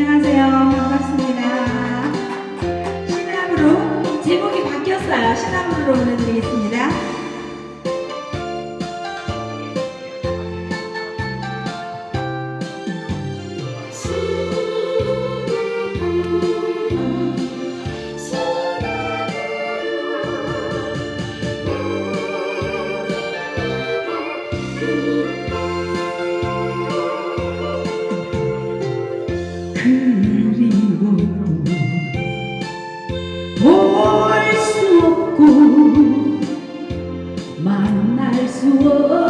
안녕하세요. 반갑습니다. 신남으로 제목이 바뀌었어요. 신남으로 보내드리겠습니다. 만날 수 없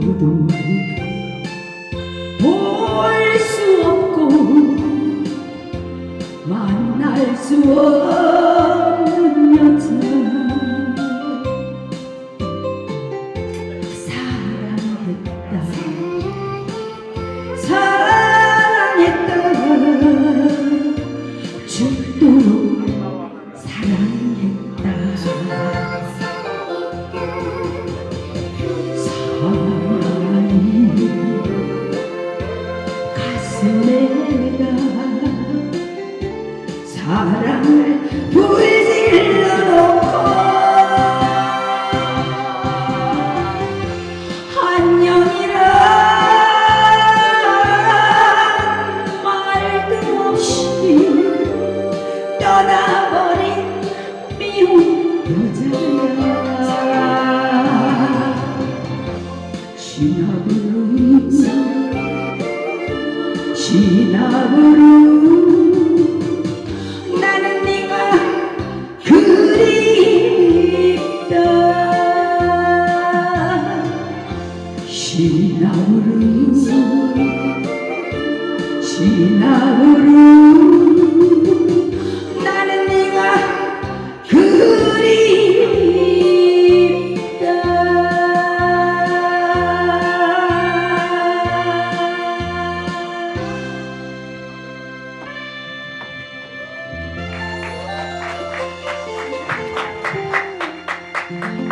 그리워도 볼 수 없고 만날 수 없는 여자. 사랑했다. 사랑했다. 죽도록 사랑했다 시나브루 시나브루 나는 네가 그립다. 시나브루 시나브루